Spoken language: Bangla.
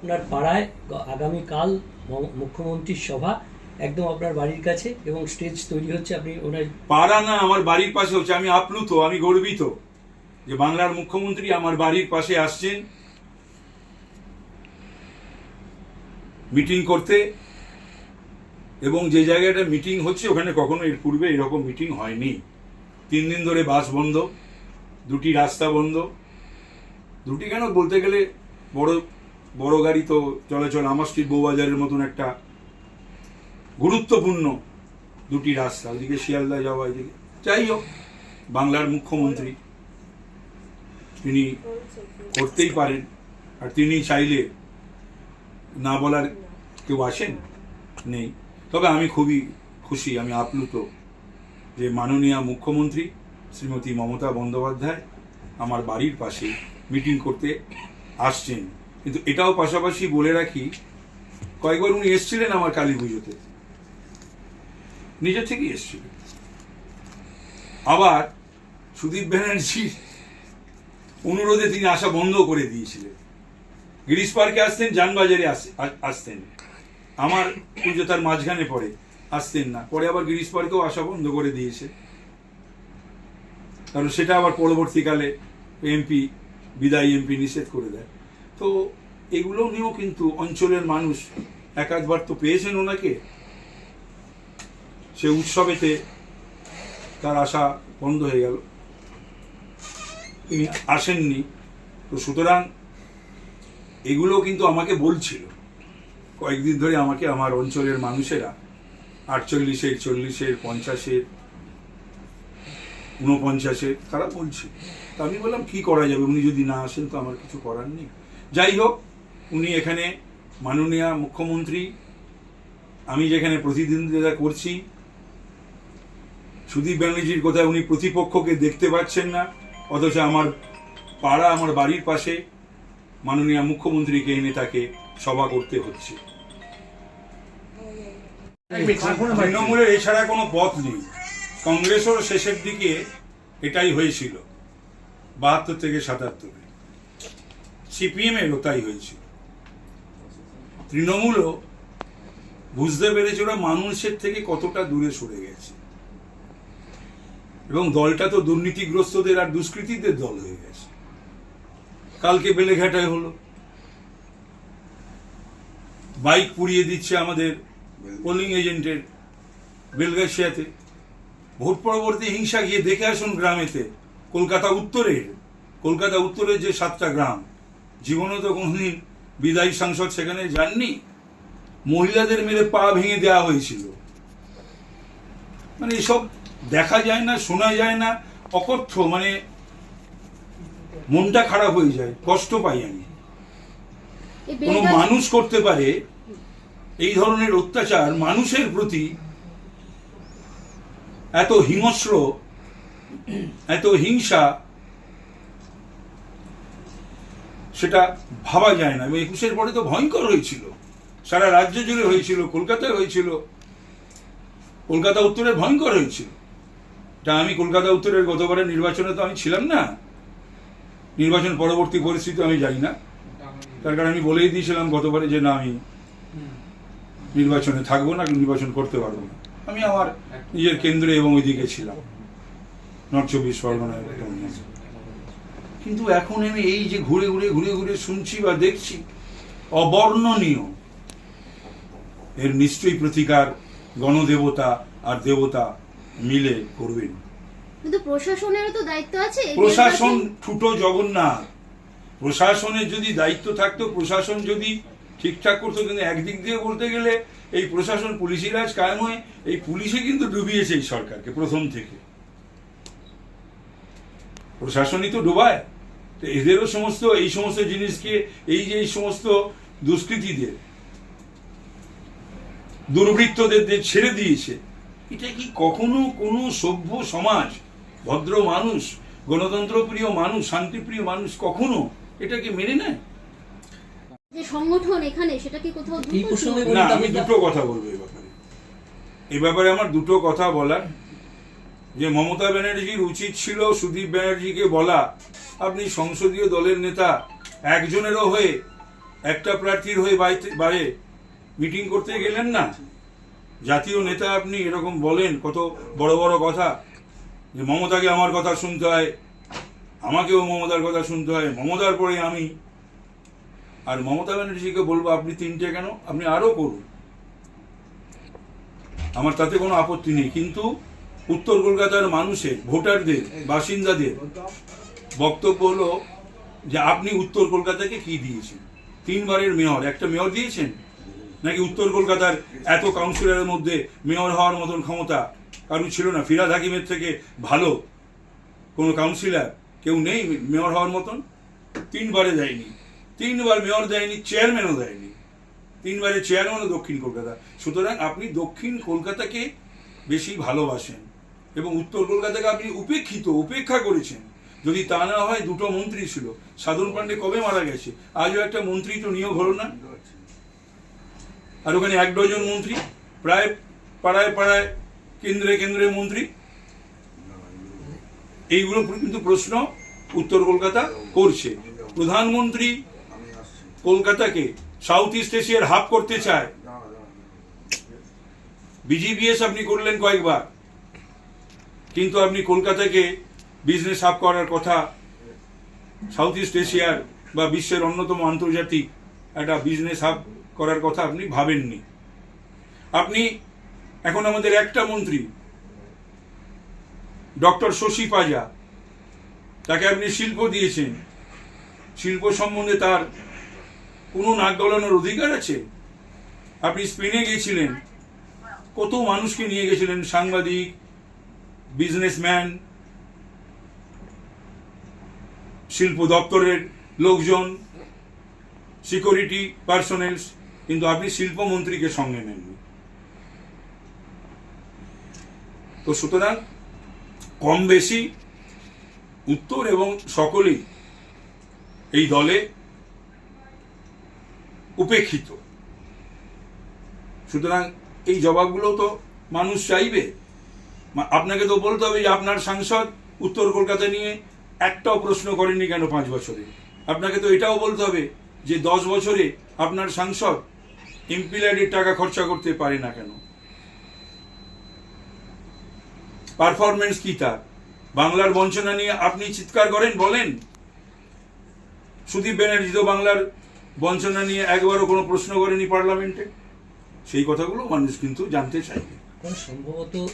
আপনার পাড়ায় আগামীকাল মুখ্যমন্ত্রীর সভা একদম আপনার বাড়ির কাছে এবং স্টেজ তৈরি হচ্ছে, আপনি ওনার পাড়া না, আমার বাড়ির পাশে হচ্ছে, আমি আপ্লুত, আমি গর্বিত যে বাংলার মুখ্যমন্ত্রী আমার বাড়ির পাশে আসছেন। মিটিং করতে এবং যে জায়গাটা মিটিং হচ্ছে, ওখানে কখনো এর পূর্বে এরকম মিটিং হয়নি। তিন দিন ধরে বাস বন্ধ, দুটি রাস্তা বন্ধ। দুটি কেন বলতে গেলে বড় বড় গাড়ি তো চলাচল আমার স্ট্রিট বউবাজারের মতন একটা গুরুত্বপূর্ণ দুটি রাস্তা ওইদিকে শিয়ালদা যাওয়া, এদিকে। যাই হোক, বাংলার মুখ্যমন্ত্রী, তিনি করতেই পারেন, আর তিনি চাইলে না বলার কেউ আসেন? নেই। তবে আমি খুবই খুশি, আমি আপ্লুত যে মাননীয় মুখ্যমন্ত্রী শ্রীমতী মমতা বন্দ্যোপাধ্যায় আমার বাড়ির পাশে মিটিং করতে আসছেন। কিন্তু এটাও পাশাপাশি বলে রাখি, কয়েকবার উনি এসেছিলেন আমার কালী পুজোতে। নিজের থেকেই এসেছিল আবার সুদীপ ব্যানার্জির অনুরোধে তিনি আসা বন্ধ করে দিয়েছিলেন। গিরিশ পার্কে আসতেন, যানবাজারে আস- আসতেন। আমার পুজো তার মাঝখানে পড়ে, আসতেন না। পরে আবার গিরিশ পার্কেও আসা বন্ধ করে দিয়েছে। কারণ সেটা আবার পরবর্তীকালে এমপি, বিদায়ী এমপি নিষেধ করে দেয়। তো এগুলো নিয়েও কিন্তু অঞ্চলের মানুষ একাধবার তো পেয়েছেন ওনাকে। সে উৎসবেতে তার আশা বন্ধ হয়ে গেল। তিনি আসেননি। তো সুতরাং এগুলো কিন্তু আমাকে বলছিল। কয়েকদিন ধরে আমাকে আমার অঞ্চলের মানুষেরা, আটচল্লিশের, চল্লিশের, পঞ্চাশের, ঊনপঞ্চাশের, তারা বলছে তা আমি বললাম, কি করা যাবে? উনি যদি না আসেন তো আমার কিছু করার নেই। যাই হোক উনি এখানে মাননীয় মুখ্যমন্ত্রী, আমি যেখানে প্রতিদ্বন্দ্বিতা করছি, সুদীপ ব্যানার্জির কোথায় উনি প্রতিপক্ষকে দেখতে পাচ্ছেন না, অথচ আমার পাড়া, আমার বাড়ির পাশে মাননীয় মুখ্যমন্ত্রীকে এনে তাকে সভা করতে হচ্ছে। তৃণমূলের এছাড়া কোনো পথ নেই। কংগ্রেসও শেষের দিকে এটাই হয়েছিল। বাহাত্তর থেকে সাতাত্তরে। সিপিএম এরও তাই হয়েছিল তৃণমূলও বুঝতে পেরেছে ওরা মানুষের থেকে কতটা দূরে সরে গেছে। এবং দলটা তো দুর্নীতিগ্রস্তদের আর দুষ্কৃতীদের দল হয়ে গেছে। কালকে বেলেঘাটায় হলো। বাইক পুড়িয়ে দিচ্ছে আমাদের পোলিং এজেন্টের বেলগাছিয়াতে। ভোট পরবর্তী হিংসা গিয়ে দেখে আসুন গ্রামেতে। কলকাতা উত্তরের কলকাতা উত্তরের যে সাতটা গ্রাম জীবনে তো কোনদিন বিদায়ী সাংসদ সেখানে যাননি। মহিলাদের মেরে পা ভেঙে দেওয়া হয়েছিল। মানে এসব দেখা যায় না শোনা যায় না অকথ্য মানে মনটা খারাপ হয়ে যায় কষ্ট পাই আমি। কোনো মানুষ করতে পারে এই ধরনের অত্যাচার মানুষের প্রতি এত হিংস্র এত হিংসা সেটা ভাবা যায় না। এবং একুশের পরে তো ভয়ঙ্কর হয়েছিল। সারা রাজ্য জুড়ে হয়েছিল, কলকাতায় হয়েছিল। কলকাতা উত্তরে ভয়ঙ্কর হয়েছিল। তা আমি কলকাতা উত্তরের গতবারের নির্বাচনে তো আমি ছিলাম না। নির্বাচন পরবর্তী পরিস্থিতি আমি জানি না। তার কারণ আমি বলেই দিয়েছিলাম গতবারে যে না, আমি নির্বাচনে থাকব না, নির্বাচন করতে পারব না। আমি আমার নিজের কেন্দ্রে এবং ওইদিকে ছিলাম। নর্থ চব্বিশ পরগনায়। কিন্তু এখন আমি এই যে ঘুরে ঘুরে ঘুরে ঘুরে শুনছি বা দেখছি অবর্ণনীয়। এর নিশ্চয়ই প্রতিকার গণদেবতা আর দেবতা মিলে করবেন। কিন্তু প্রশাসনেরও তো দায়িত্ব আছে প্রশাসন ঠুটো জগন্নাথ। প্রশাসনের যদি দায়িত্ব থাকতো প্রশাসন যদি ঠিকঠাক করতো কিন্তু একদিক দিয়ে বলতে গেলে এই প্রশাসন পুলিশি রাজ কায়েম হয়ে এই পুলিশে কিন্তু ডুবিয়েছে এই সরকারকে প্রথম থেকে। প্রশাসনই তো ডুবায়। তো এদেরও সমস্ত এই সমস্ত জিনিসকে এই যে এই সমস্ত দুষ্কৃতীদের দুর্বৃত্তদের ছেড়ে দিয়েছে এটা কি কখনো কোনো সভ্য সমাজ ভদ্র মানুষ গণতন্ত্রপ্রিয় মানুষ শান্তিপ্রিয় মানুষ কখনো এটাকে মেনে নেয় যে সংগঠন এখানে সেটা কি কোথাও? না আমি দুটো কথা বলব এই ব্যাপারে এই ব্যাপারে আমার দুটো কথা বলার যে মমতা ব্যানার্জির উচিত ছিল সুদীপ ব্যানার্জিকে বলা। আপনি সংসদীয় দলের নেতা, একজনেরও হয়ে, একটা প্রার্থীর হয়ে বারে মিটিং করতে গেলেন না? জাতীয় নেতা আপনি এরকম বলেন, কত বড় বড় কথা। যে মমতাকে আমার কথা শুনতে হয়, আমাকেও মমতার কথা শুনতে হয়, মমতার পরে আমি। আর মমতা ব্যানার্জিকে বলব, আপনি তিনটে কেন? আপনি আরও করুন। আমার তাতে কোনো আপত্তি নেই। কিন্তু উত্তর কলকাতার মানুষের, ভোটারদের, বাসিন্দাদের বক্তব্য হলো যে আপনি উত্তর কলকাতাকে কি দিয়েছেন? তিনবারের মেয়র, একটা মেয়র দিয়েছেন? নাকি উত্তর কলকাতার এত কাউন্সিলরের মধ্যে মেয়র হওয়ার মতন ক্ষমতা কারণ ছিল না? ফিরাদ হাকিমের থেকে ভালো কোনো কাউন্সিলর কেউ নেই মেয়র হওয়ার মতন? তিনবারে দেয়নি। তিনবার মেয়র দেয়নি, চেয়ারম্যানও দেয়নি। তিনবারে চেয়ারম্যানও দক্ষিণ কলকাতা। সুতরাং আপনি দক্ষিণ কলকাতাকে বেশি ভালোবাসেন। এবং উত্তর কলকাতাকে আপনি উপেক্ষিত উপেক্ষা করেছেন। যদি তা না হয় দুটো মন্ত্রী ছিল। সাধন পান্ডে কবে মারা গেছে? আজও একটা মন্ত্রী তো নিয়োগ হলো না? আর ওখানে এক ডজন মন্ত্রী? প্রায় পাড়ায় পাড়ায় কেন্দ্রে কেন্দ্রে মন্ত্রী? এইগুলো কিন্তু প্রশ্ন উত্তর কলকাতা করছে। প্রধানমন্ত্রী কলকাতাকে সাউথ ইস্ট এশিয়ার হাব করতে চায়। বিজিবিএস আপনি করলেন কয়েকবার। কিন্তু আপনি কলকাতাকে বিজনেস হাব করার কথা সাউথ ইস্ট এশিয়ার বা বিশ্বের অন্যতম আন্তর্জাতিক একটা বিজনেস হাব করার কথা আপনি ভাবেননি। আপনি এখন আমাদের একটা মন্ত্রী, ডক্টর শশী পাজা, তাকে আপনি শিল্প দিয়েছেন। শিল্প সম্বন্ধে তার কোনো নাক গলানোর অধিকার আছে? আপনি স্পেনে গিয়েছিলেন, কত মানুষকে নিয়ে গেছিলেন সাংবাদিক বিজনেসম্যান শিল্প দপ্তরের লোকজন সিকিউরিটি পার্সোনেলস কিন্তু আপনি শিল্পমন্ত্রীকে সঙ্গে নেননি। তো সুতরাং কম বেশি উত্তর এবং সকলেই এই দলে উপেক্ষিত। সুতরাং এই জবাবগুলো তো মানুষ চাইবে। আপনাকে তো বলতে হবে যে আপনার সাংসদ উত্তর কলকাতা নিয়ে একটাও প্রশ্ন করেননি কেন পাঁচ বছরে? আপনাকে তো এটাও বলতে হবে যে দশ বছরে আপনার সাংসদ এমপিল্যাডের টাকা খরচা করতে পারে না কেন? পারফরমেন্স কি তার? বাংলার বঞ্চনা নিয়ে আপনি চিৎকার করেন, বলেন। সুদীপ ব্যানার্জি তো বাংলার বঞ্চনা নিয়ে একবারও কোনো প্রশ্ন করেনি পার্লামেন্টে। সেই কথাগুলো মানুষ কিন্তু জানতে চাইবে। সম্ভবত